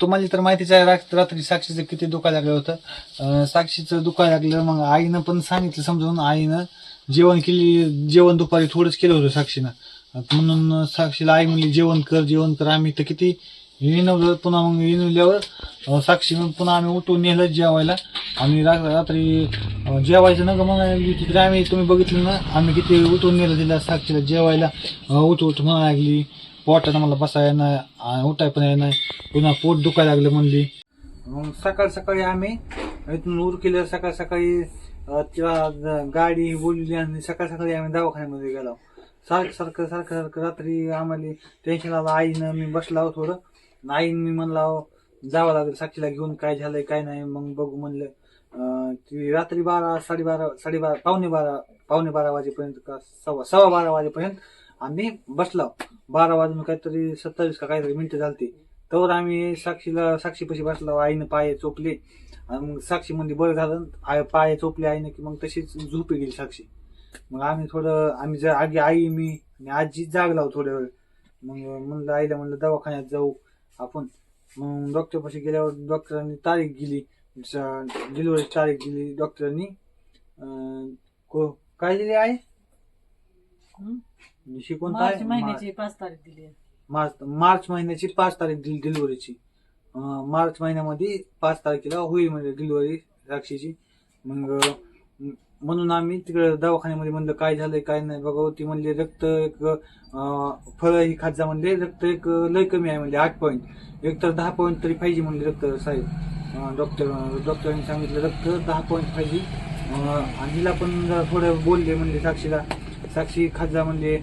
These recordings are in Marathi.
तुम्हाला तर माहितीच आहे रात्री साक्षीचं किती दुखायला लागलं होतं. साक्षीचं दुखायला लागलं मग आईनं पण सांगितलं समजून आईनं जेवण केली जेवण दुपारी थोडंच केलं होतं साक्षीनं. म्हणून साक्षीला आई म्हणली जेवण कर जेवण कर आम्ही तर किती विनवलं पुन्हा मग विनवल्यावर साक्षी मग पुन्हा आम्ही उठून नेलं जेवायला. आम्ही रात्री जेवायचं नका म्हणायला लागली तिकडे आम्ही तुम्ही बघितलं ना आम्ही किती उठून नेलं तिला साक्षीला जेवायला. उठ उठ म्हणा लागली. पोटानं मला बसायला नाही उठाय पण येत नाही पुन्हा पोट दुखायला लागलं म्हणली. मग सकाळ सकाळी आम्ही इथून उर केलं सकाळ सकाळी तिला गाडी बोलली आणि सकाळ सकाळी आम्ही दवाखान्यामध्ये गेलो. सारखं सारखं सारखं सारखं रात्री आम्हाला टेन्शन आलं आईनं मी बसला हो थोडं. आईन मी म्हणला जावं लागलं साक्षीला घेऊन काय झालंय काय नाही. मग बघू म्हणलं ती रात्री बारा साडेबारा साडेबारा पावणे बारा पावणे बारा वाजेपर्यंत का सव्वा सव्वा बारा वाजेपर्यंत आम्ही बसलो. बारा वाजून काहीतरी सत्तावीस का काहीतरी मिनिटं झालती. तर आम्ही साक्षीला साक्षीपाशी बसलो. आईनं पाय चोपले. आणि मग साक्षी म्हणजे बरं झालं. आय पाय चोपले आईनं की मग तशीच झोपी गेली साक्षी. मग आम्ही थोडं आम्ही जर आगी आई मी आणि आजी जाग लावू थोड्या वेळ. मग म्हणलं आईला म्हणलं दवाखान्यात जाऊ आपण. मग डॉक्टरपाशी गेल्यावर डॉक्टरांनी तारीख दिली. डिलिव्हरी तारीख दिली. डॉक्टरांनी को- काय दिली आहे शिकवून मार्च महिन्याची पाच तारीख दिली आहे. मार्च मार्च महिन्याची पाच तारीख दिली डिलिव्हरीची. अं, मार्च महिन्यामध्ये पाच तारखेला होईल म्हणजे डिलिव्हरी साक्षीची मग अं, म्हणून आम्ही तिकडे दवाखान्यामध्ये म्हणलं काय झालंय काय नाही बघा ती म्हणले रक्त एक फळ ही खात जा म्हणले. रक्त एक अं, लय कमी आहे म्हणजे आठ पॉईंट एक तर दहा पॉईंट तरी पाहिजे म्हणले रक्त साहेब. डॉक्टर डॉक्टरांनी सांगितलं रक्त दहा पॉईंट पाहिजे. अं, आणि हिला पण जरा थोडं बोलले म्हणले साक्षीला. साक्षी खासदार म्हणजे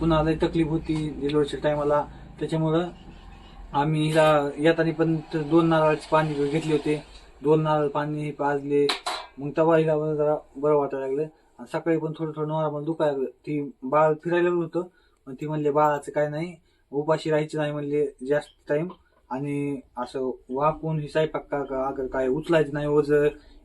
पुन्हा लय तकलीफ होती डिलिव्हरीच्या टायमाला. त्याच्यामुळं आम्ही हिला येताना पण दोन नारळाचे पाणी घेतले होते. दोन नारळ पाणी पाजले. मग तेव्हा हिला जरा बरं वाटायला लागलं. आणि सकाळी पण थोडं थोडं नॉर्मल दुखायला लागलं. ती बाळ फिरायला लागलं होतं. पण ती म्हणले बाळाचं काय नाही. उपाशी राहायची नाही म्हणले जास्त टाईम आणि असं वाकून ही स्वयंपाक का का अगर काय उचलायचं नाही ओझ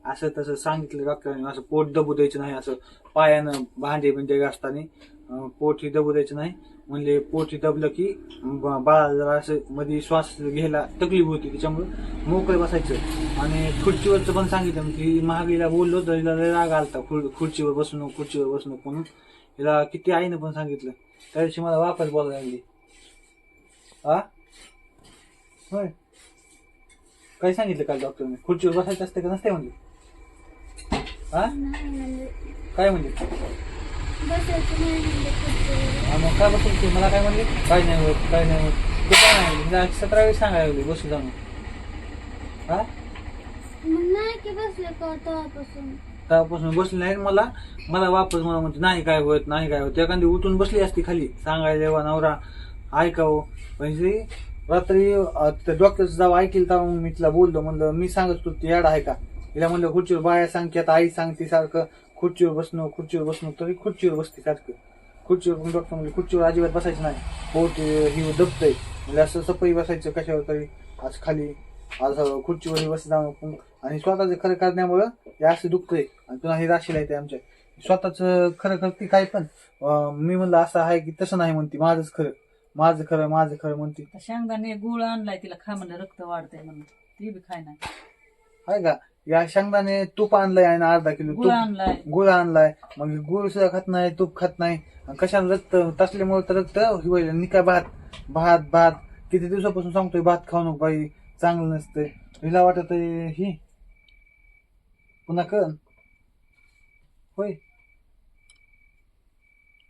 असं तसं सांगितलं डॉक्टरांनी असं पोट दबू द्यायचं नाही असं पायानं भांडे बिंडे घासताना पोट ही दबू द्यायचं नाही. म्हणजे पोट ही दबलं की ब- बाळाला जरा असं मध्ये श्वास घ्यायला तकलीफ होती त्याच्यामुळे मोकळे बसायचं. आणि खुर्चीवरचं पण सांगितलं मग की महागीला बोललो तर हिला राग आलता खुर- खुर्चीवर बसणं खुर्चीवर बसणं म्हणून. हिला किती आईनं पण सांगितलं. त्या दिवशी मला वापस बोलायला लागली. आ? होय. काय सांगितलं काल डॉक्टरने खुर्चीवर बसायचं असते का? नसते म्हणले. हा? नाही म्हणजे काय म्हणले? बसायचं नाही म्हणजे खुर्चीवर. हा, मग काय बसून तू मला काय म्हणले? काय नाही होत काय नाही होत. ते काय नाही म्हणले सतरा वेळेस सांगायला लागली बसू जाऊन. हा? मग नाही की बसले का तेव्हापासून? तेव्हापासून बसली नाही मला मला वापस मला म्हणते नाही काय होत नाही काय होत. एखादी उठून बसली असती खाली. सांगायला जेव्हा नवरा ऐकावं. म्हणजे रात्री डॉक्टरचं जावं ऐकेल तर मग मी तिला बोललो म्हणलं मी सांगत तू याड आहे का? तिला म्हणलं खुर्चीवर बाया सांगते आता आई सांगते सारखं खुर्चीवर बसणं खुर्चीवर बसणं तरी खुर्चीवर बसते सारखं. खुर्चीवर पण डॉक्टर म्हणजे खुर्चीवर अजिबात बसायचं नाही पोट ते ही दबतंय. म्हणजे असं सपई बसायचं कशावर तरी आज खाली आज खुर्चीवर बस आणि स्वतःचं खरं करण्यामुळं हे असं दुखतंय. आणि पुन्हा हे राशीला येते आमच्या. स्वतःच खरं करते काय पण मी म्हणलं असं आहे की तसं नाही म्हणते माझंच खरं. माझं खरं माझं खरं म्हणते. आता शेंगदाणे गुळ आणलाय तिला खा म्हणलं रक्त वाढतंय म्हणून. ते बी खाय ना आहे का? या शेंगदाणे तूप आणलंय आणि अर्धा किलो गुळ तूप. आणलाय. गुळ आणलाय. मग गुळ सुद्धा खात नाही तूप खात नाही. आणि कशाला रक्त? तसल्यामुळे तर रक्त हिवायला निका भात. भात भात. किती दिवसापासून सांगतोय भात खाऊ नको बाई चांगलं नसतंय. हिला वाटत ही पुन्हा कळ होय.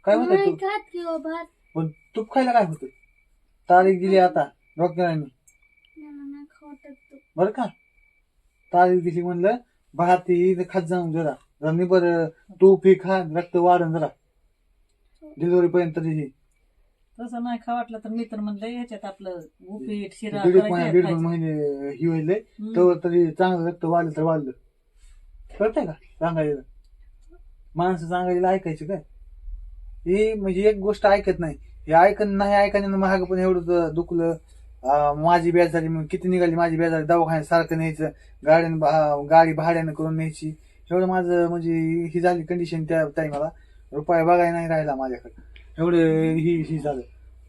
काय होत नाही तू खात किंवा भात. पण तूप खायला काय होतं? तारीख दिली आता डॉक्टरांनी. बरं का? तारीख दिली म्हणलं भात ही खात जाऊन जरा. जरा निबर तूप ही खा रक्त वाढन जरा. डिलिव्हरी पर्यंत ही तसं नाही खा वाटलं तर मी तर म्हणलं ह्याच्यात आपलं उपीट शिरा दीड महिना आहे, दीड दोन खायचं. महिने ही होईल. तर तरी चांगलं रक्त वाढलं तर वाढलं. कळतंय का? सांगायला. माणसं सांगायला ऐकायचं काय? ही म्हणजे एक गोष्ट ऐकत नाही. हे ऐकत नाही ऐकण्यानं महाग पण एवढं दुखलं. माझी ब्याज झाली मग किती निघाली? माझी ब्याज झाली दवाखान्यात सारखं न्यायचं. गाड्यानं गाडी भाड्यानं करून न्यायची. एवढं माझं म्हणजे ही झाली कंडिशन त्या टायमाला. रुपया बघायला नाही राहिला माझ्याकडे. एवढं ही ही झालं.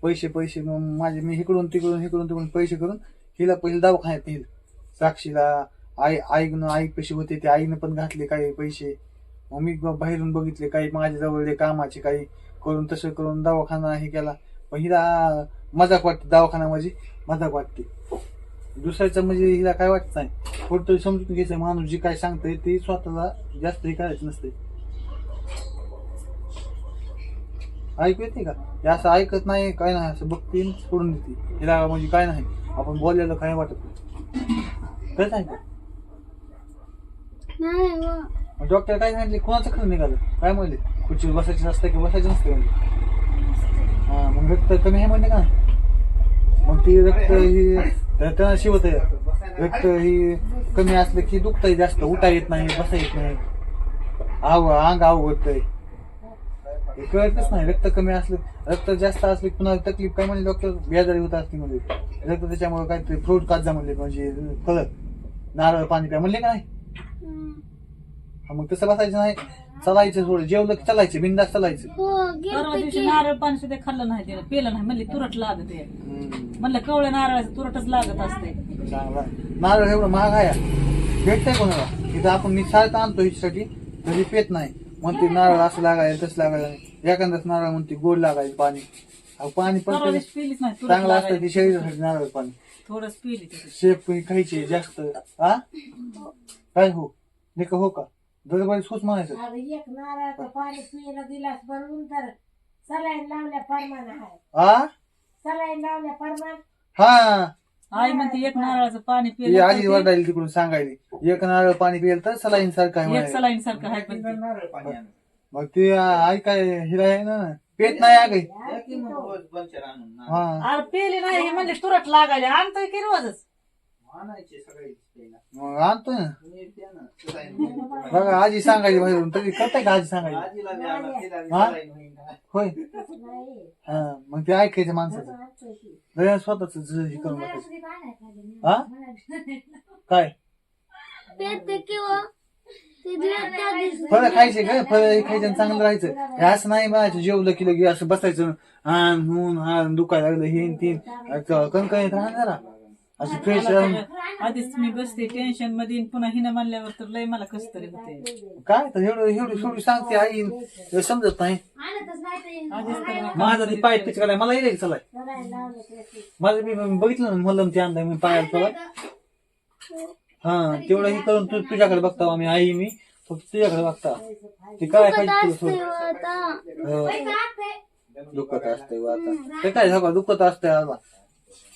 पैसे पैसे मग माझे मी इकडून तिकडून इकडून तिकडून पैसे करून हिला पहिले दवाखान्यात नेल. साक्षीला आई आई आई पैसे होते ते आईनं पण घातले काही पैसे. मग मी बाहेरून बघितले काही माझ्याजवळ कामाचे काही करून तसं करून दवाखाना हे केला. पण हिला मजाक वाटते दवाखाना म्हणजे मजाक वाटते. दुसऱ्याचं म्हणजे हिला काय वाटत नाही. कोणतरी समजून घ्यायचं माणूस जे काय सांगतंय ते स्वतःला जास्त हे करायचं नसते. ऐकू येते का? हे असं ऐकत नाही काय नाही असं बघते सोडून देते. हिला म्हणजे काय नाही आपण बोललेलं काय वाटत नाही. कसं आहे का डॉक्टर काय सांगितले? कोणाचं खरं निघालं? काय म्हणले? खुर्चीवर बसायचं नसतं की बसायचं नसतं म्हणजे हा मग रक्त कमी आहे म्हणले का? मग ती रक्त ही त्यांना शिवत रक्त ही कमी असलं की दुखतंय जास्त उठा येत नाही बसा येत नाही. आव अंग अवघडतंय हे कळतच नाही रक्त कमी असलं रक्त जास्त असलं की पुन्हा तकलीफ? काय म्हणले डॉक्टर बेजारी होत असली म्हणजे रक्त त्याच्यामुळे काहीतरी फ्रूट काढजा म्हणले म्हणजे फळं नारळ पाणी प्या म्हणले का नाही? मग तसं बसायचं नाही. चालायचं थोडं. जेवलं की चालायचं बिंदास चालायचं. हो परवा दिवशी नारळ पाणी सुद्धा खाल्लं नाही तिने पेलं नाही. म्हणली तुरट लागत आहे. हम्म, म्हणलं कवळ्या नारळाचं तुरटच लागत असते. चांगला. नारळ एवढं महाग आहे. भेटतंय कोणाला? इथं आपण मी सारखं आणतो हिच्यासाठी. तरी पेत नाही. म्हणते नारळ असं लागायला तसं लागायला एखादाच नारळ म्हणते गोड लागायचं पाणी. अहो, पाणी पण परवा तरी दिवशी पिलीच नाही तुरट चांगलं असतं लागायची. ते शरीरासाठी नारळ पाणी. थोडंच पिली शेप खायचे जास्त. हा काय हो? नाही का हो का? दरबारी सोच म्हणायचं. एक नारळाचं पाणी पियला गिलास भरून तर सलाईन लावल्या परमान आहे आ? सलाईन लावल्या परमान. हा. आई म्हणते एक नारळाचं पाणी पिलं आधी वरडायला तिकडून सांगायली. एक नारळ पाणी पिलं तर सलाईन सारखं आहे एक. सलाईन सारखं आहे पण ते. मग ते आई काय हिरा आहे ना पेट नाही आ हा. अरे पेली नाही हे म्हणले तुरट लागायला. आणतोय की रोजच? मग आणतो ना. बघा आजी सांगायची बाहेरून. तरी करताय का आजी सांगायची? हा? होय. हा मग ते ऐकायचं माणसाचं. जरा स्वतःच हे करून टाकायचं. हा? काय? फळं खायचे का? फळं खायचं आणि चांगलं राहायचं. हे असं नाही म्हणायचं जेवलं की लगे असं बसायचं. हा हून हा दुखायला लागलं हे न तीन कणकणीत राहा जरा असं फ्रेश राहून आधीच मी बसते टेन्शनमध्ये आणि पुन्हा हिनं म्हणल्यावर तर लय मला कस तरी होते. काय तर एवढं एवढी एवढी सांगते आई हे समजत नाही. आधीच तर मी माझा ती पाय पिच करायला मला येईल चलाय माझं मी बघितलं ना मलम ते आणलाय मी पायाला चला. हा तेवढं हे करून तू तुझ्याकडे बघता आम्ही आई मी. फक्त तुझ्याकडे बघता. ते काय पाहिजे तुला असते थोडं आता. हो. दुखत असतंय व आता. ते काय झालं दुखत असतंय आता हा,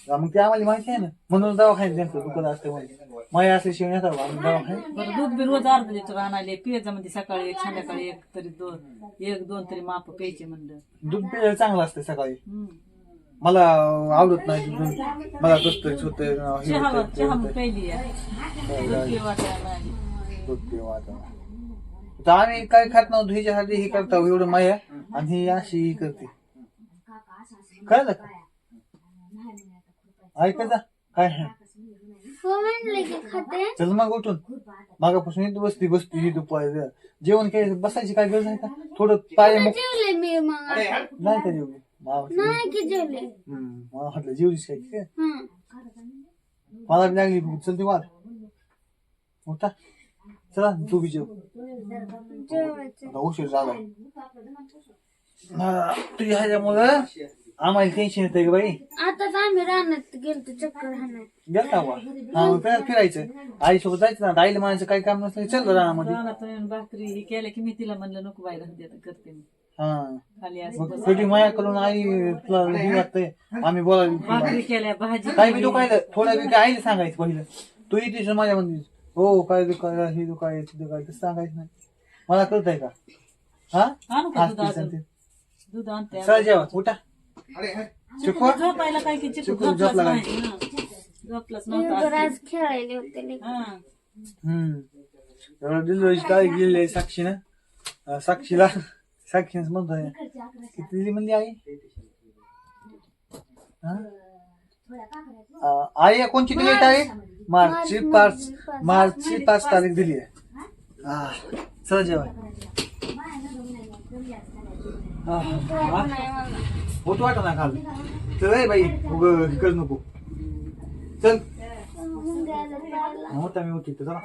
मग ते आम्हाला माहिती आहे ना. म्हणून दवाखान्यात त्यांचं दुखत असते म्हणून. माया असल्याशिवाय येतात आम्ही दवाखान्यात बरं दूध बी रोज अर्धा लिटर आणायले पियाचा मध्ये सकाळी एक संध्याकाळी एक तरी दोन एक दोन तरी माप प्यायचे म्हणलं. दूध पिलेलं चांगलं असतं सकाळी. हम्म. मला आवडत नाही दूध. मला कसं तरीच होतंय हे चहा होतंय, ते चहा होतंय. प्यायली आहे. दूध पिऊ आता. तर आम्ही काय खात नव्हतो हिच्यासाठी ही करता एवढं माया. आणि ही अशी ही करते. कळलं का? ऐकायचा काय आहे? हो म्हणले की खाते चल मग उठून. मागापासून इथं बसती बसती ही दुपारी जेवण काय बसायची काय गरज आहे का? थोडं पाय मग जेवले मी मग? नाही का जेवली? मावाची. नाही की जेवले. हम्म, मला म्हटलं जेवलीस काय की? हं. मला बी लागली भूक. चल ती वाद उठा. चला तू बी जेव. उशीर झाला. हा, तुझ्या ह्याच्यामुळं आम्हाला टेन्शन येतंय ग बाई. आताच आम्ही रानात गेलतो चक्कर हाणाय गेलता बा हा मग फिरायला फिरायचं. आईसोबत जायचं ना? आईला म्हणायचं काही काम नसलं की चल रानामध्ये. रानात येऊन भाकरी हे केलं की मी तिला म्हणलं नको बाई राहू दे आता करते मी. हा. खाली असं मग बस. शेवटी माया करून आई तुला हे वाटतंय. आम्ही बोलायला भाकरी केल्या भाजी बी. दुखायलं? थोडं बी काय आईला सांगायचं पहिलं. तू येतेस माझ्या मंदिर हो काय दुखायला हे दुखाय ते दुखाय तसं सांगायचं नाही. मला कळतंय का? हा? आणू का आज दूध अजून? आणते चला जेवा उठा. शिकवा झोपायला काय की चिकू झोपलाच? नाही. झोपलाच नव्हता. खेळायले होते. हा. हम्म. काय गेलेली आहे साक्षीनं साक्षीला? साक्षीनच म्हणतोय. किती दिली म्हणली आई? हा? आई कोणची डेट आहे मार्चची पाच मार्चची पाच तारीख दिली आहे. हा? चला जेवाय. होत वाटा ना खाल. चल रे बाई उग करू नको. चल. मोठा मी उठित चला.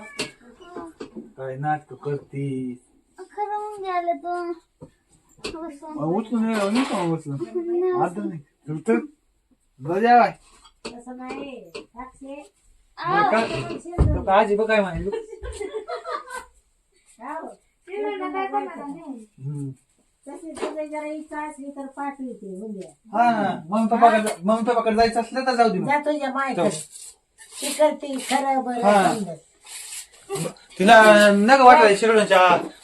काय नाटक करती उचलून नाही का उचलून? आता नाही. चल, चल. बजा बाय आजी बघ काय म्हणे हो. हम्म. तशी तुझी जरा इच्छा असली तर पाठवते हा ना मम्मी पप्पाकडे पप्पाकडे जायचं असलं तर जाऊ दे मग. जा तुझ्या मायकडे. ती करते खरं बरं हा. समजत. तिला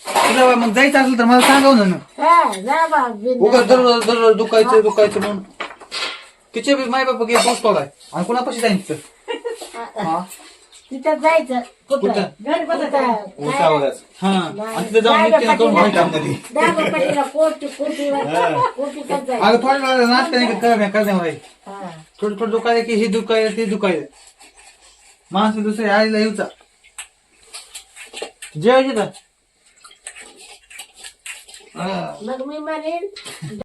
तिला मग जायचं असलं तर मला सांगाव ना हा जा बा दररोज दररोज दुखायचं दुखायचं म्हणून. तिचे बी माय बाप घे पोस्ट आहे आणि कोणापाशी जायचं? हा? तिथं जायचं कुठं? कुठं? उसावरच हा. आणि तिथे जाऊन निघते ना करून व्हायचं मध्ये दाबापट्टीला कोटी कोटीवर कोटीतच जायचं. अगं नाश्ता नाही हा. थोडं थोडं दुखायला की हे दुखायला ते दुखायला. माणसं दुसरे आईला येऊचा. जेवायचे तर. हा. मग मी म्हणेन